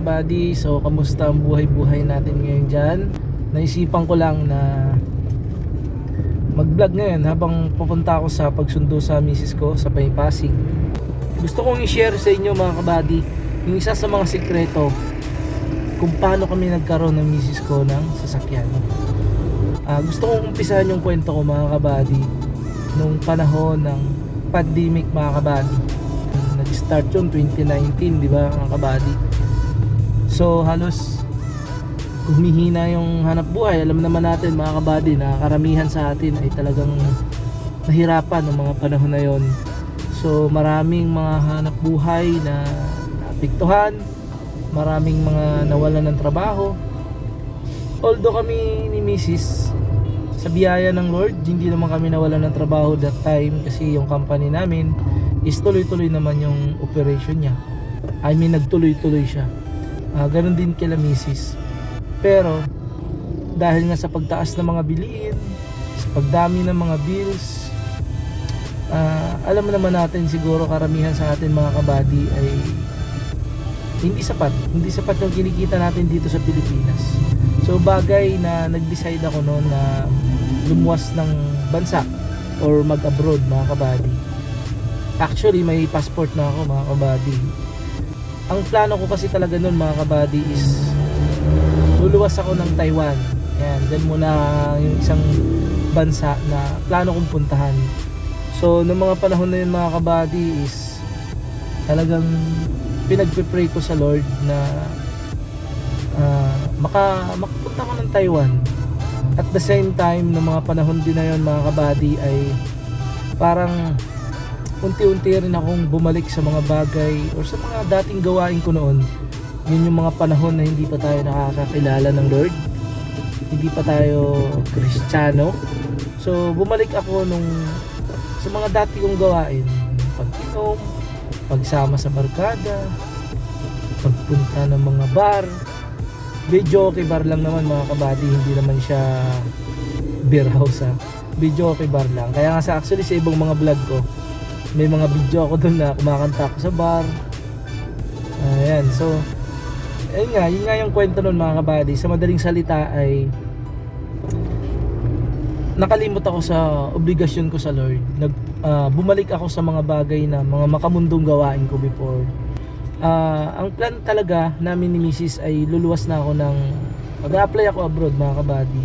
Kabady. So, kamusta ang buhay-buhay natin ngayon dyan? Naisipan ko lang na mag-vlog ngayon habang pupunta ako sa pagsundo sa misis ko sa Paypasig. Gusto kong i-share sa inyo mga kabady yung isa sa mga sikreto kung paano kami nagkaroon ng misis ko ng sasakyan. Ah, gusto kong umpisahan yung kwento ko mga kabady nung panahon ng pandemic mga kabady nag-start yun 2019 di ba mga kabady so halos humihina yung hanap buhay alam naman natin mga kabady na karamihan sa atin ay talagang nahirapan ng mga panahon na yon so maraming mga hanap buhay na naapektuhan maraming mga nawalan ng trabaho although kami ni Mrs. sa biyaya ng Lord hindi naman kami nawalan ng trabaho that time kasi yung company namin is tuloy-tuloy naman yung operation niya. I mean, nagtuloy-tuloy siya. Ah, ganun din kila misis. Pero, dahil nga sa pagtaas ng mga bilihin, sa pagdami ng mga bills, ah, alam naman natin siguro karamihan sa atin mga kabady ay hindi sapat. Hindi sapat yung kinikita natin dito sa Pilipinas. So bagay na nag-decide ako noon na lumuwas ng bansa or mag-abroad mga kabady. Actually, may passport na ako mga kabady. Ang plano ko kasi talaga noon mga kabady is luluwas ako ng Taiwan. Yan, dyan muna yung isang bansa na plano kong puntahan. So, noong mga panahon na yun mga kabady is talagang pinagpe-pray ko sa Lord na ah, maka, makapunta ko ng Taiwan. At the same time, noong mga panahon din na yun mga kabady ay parang unti-unti rin akong bumalik sa mga bagay or sa mga dating gawain ko noon. Yun yung mga panahon na hindi pa tayo nakakakilala ng Lord. Hindi pa tayo kristyano so bumalik ako nung sa mga dati kong gawain. Pag-inom pagsama sa barkada pagpunta ng mga bar. Video okay bar lang naman mga kabady. Hindi naman siya beer house ha? Video okay bar lang. Kaya nga sa actually sa ibang mga vlog ko may mga video ako doon na kumakanta ako sa bar. Ayan so ayun nga yun nga yung kwento nun mga kabady. Sa madaling salita ay nakalimot ako sa obligasyon ko sa Lord. Nag ah, bumalik ako sa mga bagay na mga makamundong gawain ko before. Ah, ang plan talaga namin ni Mrs. ay luluwas na ako ng mag-apply ako abroad mga kabady.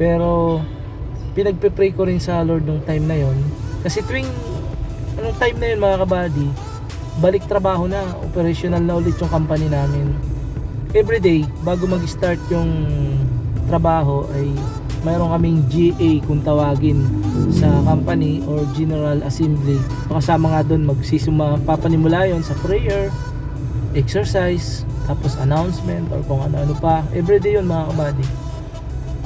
Pero pinagpe-pray ko rin sa Lord nung time na yon kasi tuwing anong time na yun mga kabady? Balik trabaho na. Operational na ulit yung company namin. Everyday bago mag-start yung trabaho ay mayroon kaming GA kung tawagin sa company or General Assembly. Kasama nga doon magsisuma papanimula yon sa prayer exercise tapos announcement or kung ano-ano pa. Everyday yun mga kabady.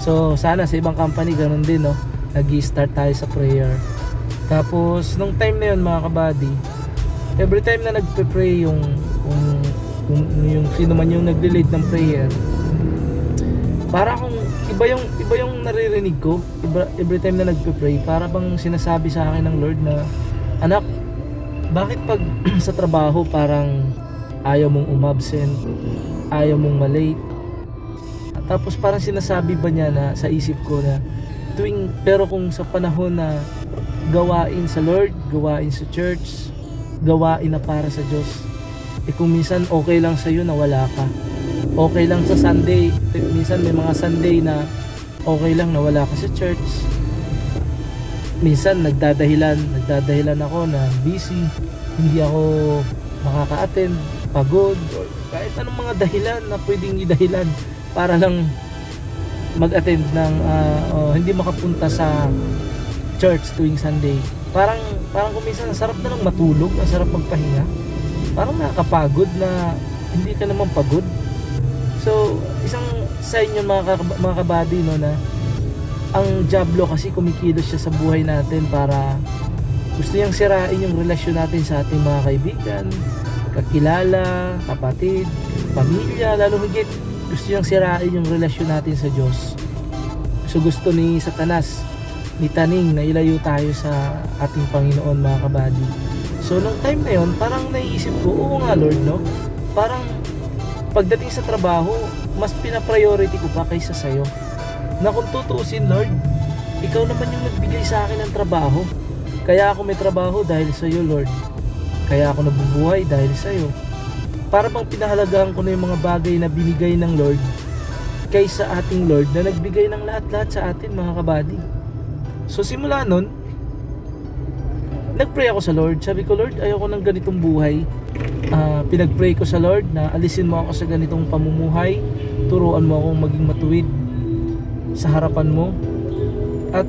So sana sa ibang company ganun din no? Nag start tayo sa prayer tapos, nung time na yun mga kabady, every time na nagpe-pray yung, yung, yung, yung sino man yung nagle-lead ng prayer, para kung iba yung iba yung naririnig ko iba, every time na nagpe-pray para bang sinasabi sa akin ng Lord na anak bakit pag sa trabaho parang ayaw mong umabsent ayaw mong malate? Tapos parang sinasabi ba niya na sa isip ko na tuwing pero kung sa panahon na gawain sa Lord, gawain sa church, gawain na para sa Diyos. Eh kung minsan okay lang sa iyo na wala ka. Okay lang sa Sunday, minsan may mga Sunday na okay lang na wala ka sa church. Minsan nagdadahilan, nagdadahilan ako na busy, hindi ako makaka-attend, pagod, or kahit anong mga dahilan na pwedeng idahilan para lang mag-attend ng ah, oh, hindi makapunta sa church tuwing Sunday. Parang parang kung minsan ang sarap na lang matulog, ang sarap magpahinga. Parang nakakapagod na hindi ka naman pagod. So, isang sign yun mga, mga kabady no na ang Diablo kasi kumikilos siya sa buhay natin para gusto niyang sirain yung relasyon natin sa ating mga kaibigan, kakilala, kapatid, pamilya, lalo higit gusto niyang sirain yung relasyon natin sa Diyos. So gusto ni Satanas ni na ilayo tayo sa ating Panginoon mga kabady. So nung time na yon parang naisip ko, oo nga Lord no, parang pagdating sa trabaho, mas pina-priority ko pa kaysa sa'yo. Na kung tutuusin, Lord, ikaw naman yung nagbigay sa akin ng trabaho. Kaya ako may trabaho dahil sa iyo, Lord. Kaya ako nabubuhay dahil sa iyo. Para bang pinahalagaan ko na yung mga bagay na binigay ng Lord kaysa ating Lord na nagbigay ng lahat-lahat sa atin mga kabady. So simula nun, nagpray ako sa Lord. Sabi ko, Lord, ayoko ng ganitong buhay. Ah, pinagpray ko sa Lord na alisin mo ako sa ganitong pamumuhay. Turuan mo akong maging matuwid sa harapan mo. At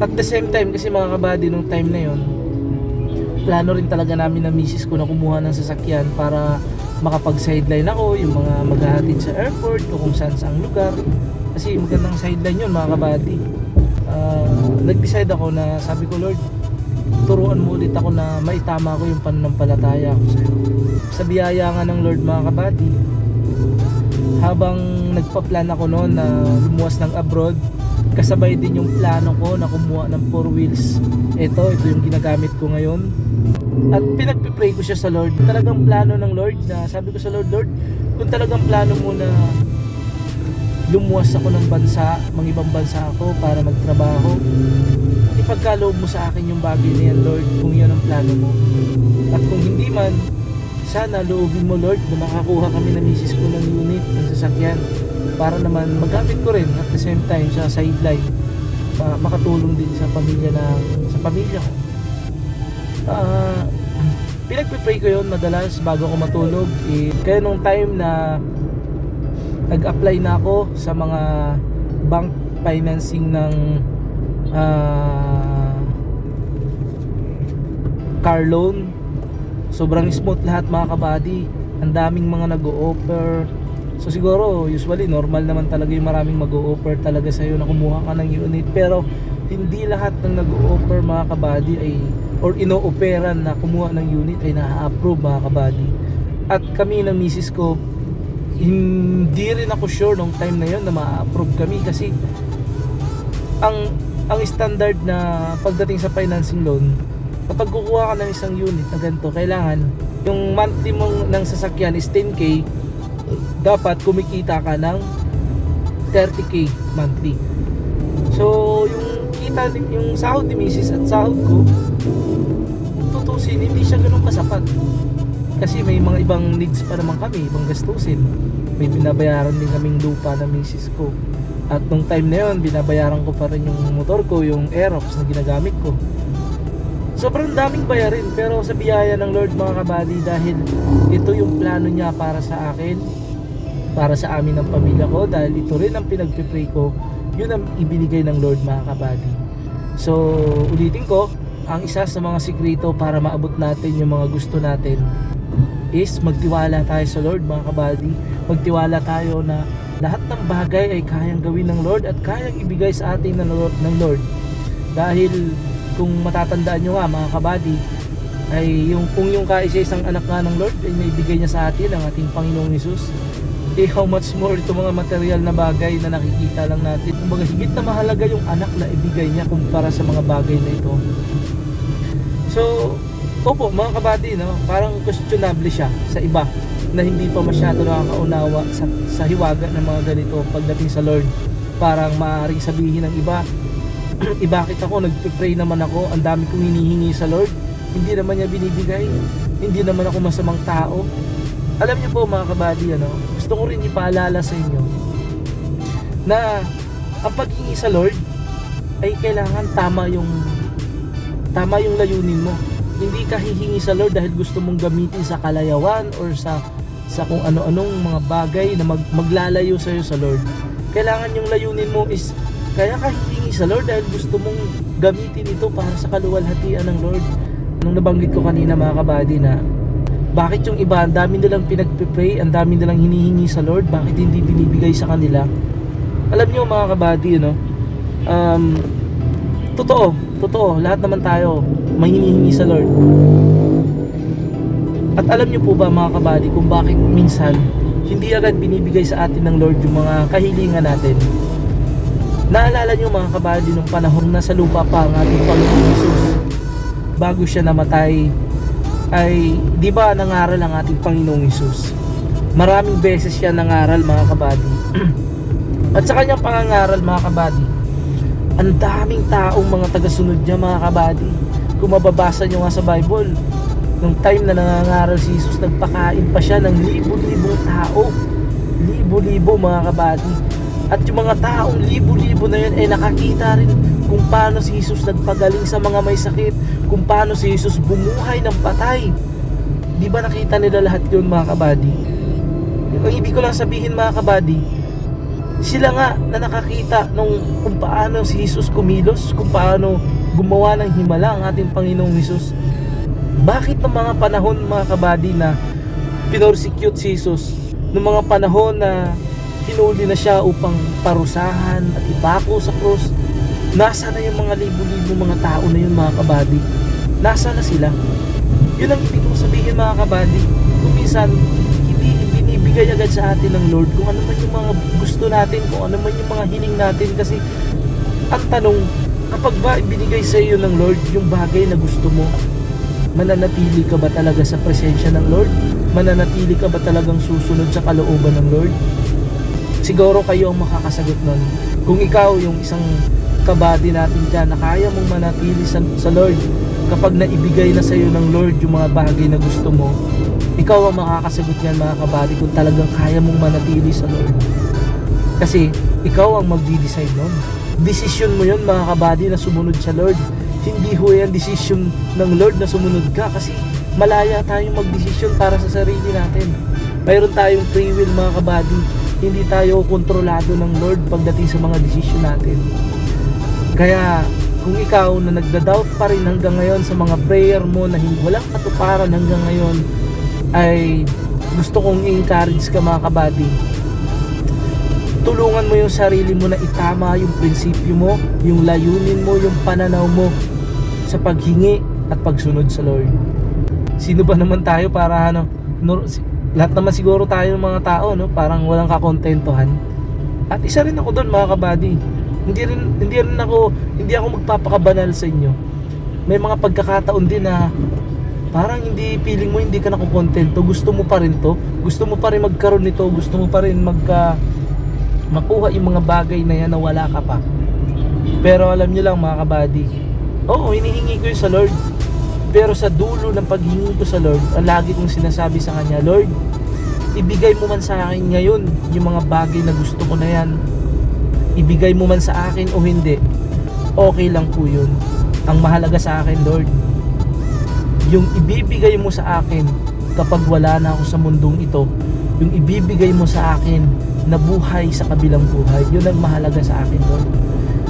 at the same time, kasi mga kabady, nung time na yon plano rin talaga namin na misis ko na kumuha ng sasakyan para makapag-sideline ako, yung mga maghahatid sa airport o kung saan saang lugar. Kasi magandang sideline yun mga kabady. Ah, nag-decide ako na sabi ko, Lord, turuan mo ulit ako na maitama ko yung pananampalataya ko sa'yo. Sa biyaya nga ng Lord mga kabady, habang nagpa-plan ako noon na lumuwas ng abroad, kasabay din yung plano ko na kumuha ng four wheels. Ito, ito yung ginagamit ko ngayon. At pinagpipray ko siya sa Lord. Talagang plano ng Lord na sabi ko sa Lord, Lord, kung talagang plano mo na lumuwas ako ng bansa, mga ibang bansa ako para magtrabaho, ipagkaloob mo sa akin yung bagay na yan, Lord, kung yan ang plano mo. At kung hindi man, sana loobin mo, Lord, na makakuha kami ng misis ko ng unit, ng sasakyan, para naman magamit ko rin at the same time sa sideline, ma- makatulong din sa pamilya na sa pamilya ko. Ah, pinagpipray ko yun madalas bago ako matulog. Eh, kaya nung time na nag-apply na ako sa mga bank financing ng ah, car loan. Sobrang smooth lahat mga kabady. Ang daming mga nag-o-offer. So siguro usually normal naman talaga yung maraming mag-o-offer talaga sa'yo na kumuha ka ng unit. Pero hindi lahat ng nag-o-offer mga kabady ay or ino-operan na kumuha ng unit ay na-approve mga kabady. At kami ng misis ko hindi rin ako sure nung time na yon na ma-approve kami kasi ang ang standard na pagdating sa financing loan kapag kukuha ka ng isang unit na ganito kailangan yung monthly mong ng sasakyan is 10k dapat kumikita ka ng 30k monthly so yung kita yung sahod ni Mrs. at sahod ko tutusin hindi siya ganun kasapat kasi may mga ibang needs pa naman kami, ibang gastusin. May binabayaran din kaming lupa na misis ko. At nung time na yun, binabayaran ko pa rin yung motor ko, yung Aerox na ginagamit ko. Sobrang daming bayarin, pero sa biyaya ng Lord mga kabady, dahil ito yung plano niya para sa akin, para sa amin ng pamilya ko, dahil ito rin ang pinagpipray ko, yun ang ibinigay ng Lord mga kabady. So, ulitin ko, ang isa sa mga sikreto para maabot natin yung mga gusto natin is magtiwala tayo sa Lord mga kabady magtiwala tayo na lahat ng bagay ay kayang gawin ng Lord at kayang ibigay sa atin ng Lord, ng Lord. Dahil kung matatandaan nyo nga mga kabady ay yung kung yung kaisa-isang anak nga ng Lord ay naibigay niya sa atin ang ating Panginoong Hesus eh how much more ito mga material na bagay na nakikita lang natin? Kumbaga higit na mahalaga yung anak na ibigay niya kumpara sa mga bagay na ito. So Opo, mga kabady, no? parang questionable siya sa iba na hindi pa masyado nakakaunawa sa, sa hiwaga ng mga ganito pagdating sa Lord. Parang maaaring sabihin ng iba, eh bakit ako, nagpe-pray naman ako, ang dami kong hinihingi sa Lord, hindi naman niya binibigay, hindi naman ako masamang tao. Alam niyo po mga kabady, ano, gusto ko rin ipaalala sa inyo na ang paghingi sa Lord ay kailangan tama yung tama yung layunin mo hindi ka hihingi sa Lord dahil gusto mong gamitin sa kalayawan or sa sa kung ano-anong mga bagay na mag, maglalayo sa iyo sa Lord. Kailangan yung layunin mo is kaya ka hihingi sa Lord dahil gusto mong gamitin ito para sa kaluwalhatian ng Lord. Nung nabanggit ko kanina mga kabady na bakit yung iba ang dami nilang pinagpe-pray, ang dami nilang hinihingi sa Lord, bakit hindi binibigay sa kanila? Alam niyo mga kabady, no? Um, totoo, totoo, lahat naman tayo may hinihingi sa Lord. At alam niyo po ba mga kabady kung bakit minsan hindi agad binibigay sa atin ng Lord yung mga kahilingan natin? Naalala niyo mga kabady nung panahon na sa lupa pa ang ating Panginoon Jesus bago siya namatay ay di ba nangaral ang ating Panginoong Hesus maraming beses siya nangaral mga kabady at sa kanyang pangangaral mga kabady ang daming taong mga tagasunod niya mga kabady. Kung mababasa nyo nga sa Bible nung time na nangangaral si Jesus nagpakain pa siya ng libo-libong tao. Libo-libo mga kabady. At yung mga taong libo-libo na yun ay nakakita rin kung paano si Jesus nagpagaling sa mga may sakit kung paano si Jesus bumuhay ng patay. Di ba nakita nila lahat yun mga kabady? Ang ibig ko lang sabihin mga kabady sila nga na nakakita nung kung paano si Jesus kumilos, kung paano gumawa ng himala ang ating Panginoong Jesus. Bakit ng mga panahon mga kabady na pinorsecute si Jesus, ng mga panahon na hinuli na siya upang parusahan at ipako sa krus, nasa na yung mga libo-libo mga tao na yun mga kabady? Nasa na sila? Yun ang ibig kong sabihin mga kabady. Kung minsan, ibinibigay agad sa atin ng Lord kung ano man yung mga gusto natin, kung ano man yung mga hiling natin kasi ang tanong, kapag ba ibinigay sa iyo ng Lord yung bagay na gusto mo, mananatili ka ba talaga sa presensya ng Lord? Mananatili ka ba talagang susunod sa kalooban ng Lord? Siguro kayo ang makakasagot nun. Kung ikaw yung isang kabady natin dyan na kaya mong manatili sa, sa Lord, kapag naibigay na sa iyo ng Lord yung mga bagay na gusto mo, ikaw ang makakasagot niyan mga kabady kung talagang kaya mong manatili sa Lord. Kasi ikaw ang magdi-decide nun. Desisyon mo yun mga kabady na sumunod sa Lord. Hindi ho yan desisyon ng Lord na sumunod ka kasi malaya tayong magdesisyon para sa sarili natin. Mayroon tayong free will mga kabady. Hindi tayo kontrolado ng Lord pagdating sa mga desisyon natin. Kaya kung ikaw na nagda-doubt pa rin hanggang ngayon sa mga prayer mo na walang katuparan hanggang ngayon ay gusto kong i-encourage ka mga kabady tulungan mo yung sarili mo na itama yung prinsipyo mo yung layunin mo, yung pananaw mo sa paghingi at pagsunod sa Lord. Sino ba naman tayo para ano no, lahat naman siguro tayo ng mga tao no? Parang walang kakontentuhan. At isa rin ako doon mga kabady hindi rin hindi rin ako hindi ako magpapakabanal sa inyo. May mga pagkakataon din na parang hindi feeling mo hindi ka nakukontento gusto mo pa rin to. Gusto mo pa rin magkaroon nito. Gusto mo pa rin magka makuha yung mga bagay na yan na wala ka pa. Pero alam nyo lang mga kabady oo hinihingi ko yun sa Lord. Pero sa dulo ng paghingi ko sa Lord ang lagi kong sinasabi sa Kanya Lord ibigay mo man sa akin ngayon yung mga bagay na gusto ko na yan. Ibigay mo man sa akin o hindi okay lang po yun. Ang mahalaga sa akin Lord yung ibibigay mo sa akin kapag wala na ako sa mundong ito yung ibibigay mo sa akin na buhay sa kabilang buhay yun ang mahalaga sa akin Lord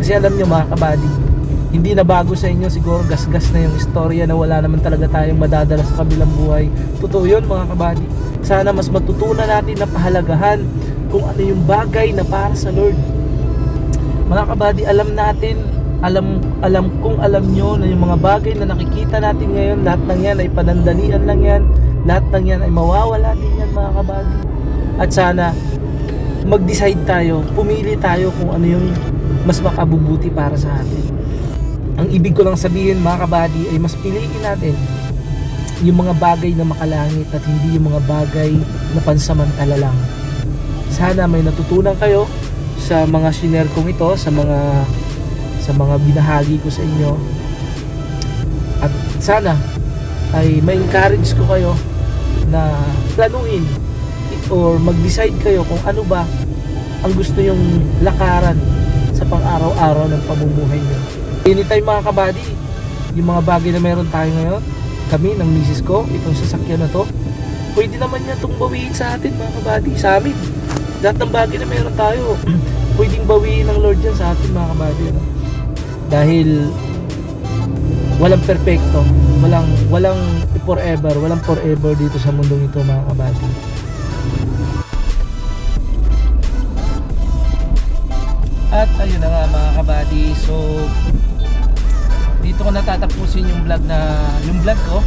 kasi alam nyo mga kabady hindi na bago sa inyo siguro gasgas na yung istorya na wala naman talaga tayong madadala sa kabilang buhay. Totoo yun mga kabady. Sana mas matutunan natin na pahalagahan kung ano yung bagay na para sa Lord. Mga kabady alam natin alam alam kung alam nyo na yung mga bagay na nakikita natin ngayon lahat ng yan ay panandalian lang yan. Lahat ng yan ay mawawala din yan mga kabady at sana mag-decide tayo pumili tayo kung ano yung mas makabubuti para sa atin. Ang ibig ko lang sabihin mga kabady ay mas piliin natin yung mga bagay na makalangit at hindi yung mga bagay na pansamantala lang. Sana may natutunan kayo sa mga shiner kong ito sa mga sa mga binahagi ko sa inyo. At sana ay ma-encourage ko kayo na planuin or mag-decide kayo kung ano ba ang gusto yung lakaran sa pang-araw-araw ng pamumuhay nyo. Anytime mga kabady yung mga bagay na meron tayo ngayon kami ng misis ko itong sasakyan na to pwede naman niya itong bawiin sa atin mga kabady sa amin. Lahat ng bagay na meron tayo pwedeng bawiin ng Lord yan sa atin mga kabady ano? Dahil walang perpekto walang walang forever walang forever dito sa mundong ito mga kabady at ayun na nga mga kabady so dito ko natatapusin yung vlog na yung vlog ko.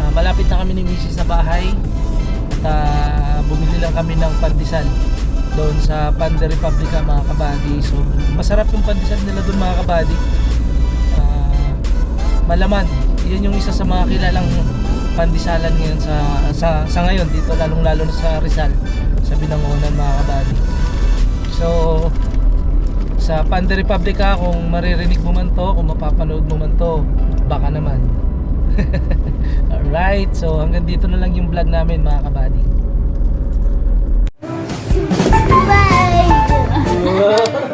Ah, malapit na kami ni Mrs. sa bahay. At ah, bumili lang kami ng pandesal doon sa Panda Republica mga kabady so masarap yung pandesal nila doon mga kabady Ah, malaman yan yung isa sa mga kilalang pandisalan ngayon sa, sa, sa ngayon dito lalong lalo na sa Rizal sa Binangonan mga kabady. So sa Panda Republica kung maririnig mo man to, kung mapapanood mo man to, baka naman. Alright, so hanggang dito na lang yung vlog namin mga kabady. Bye!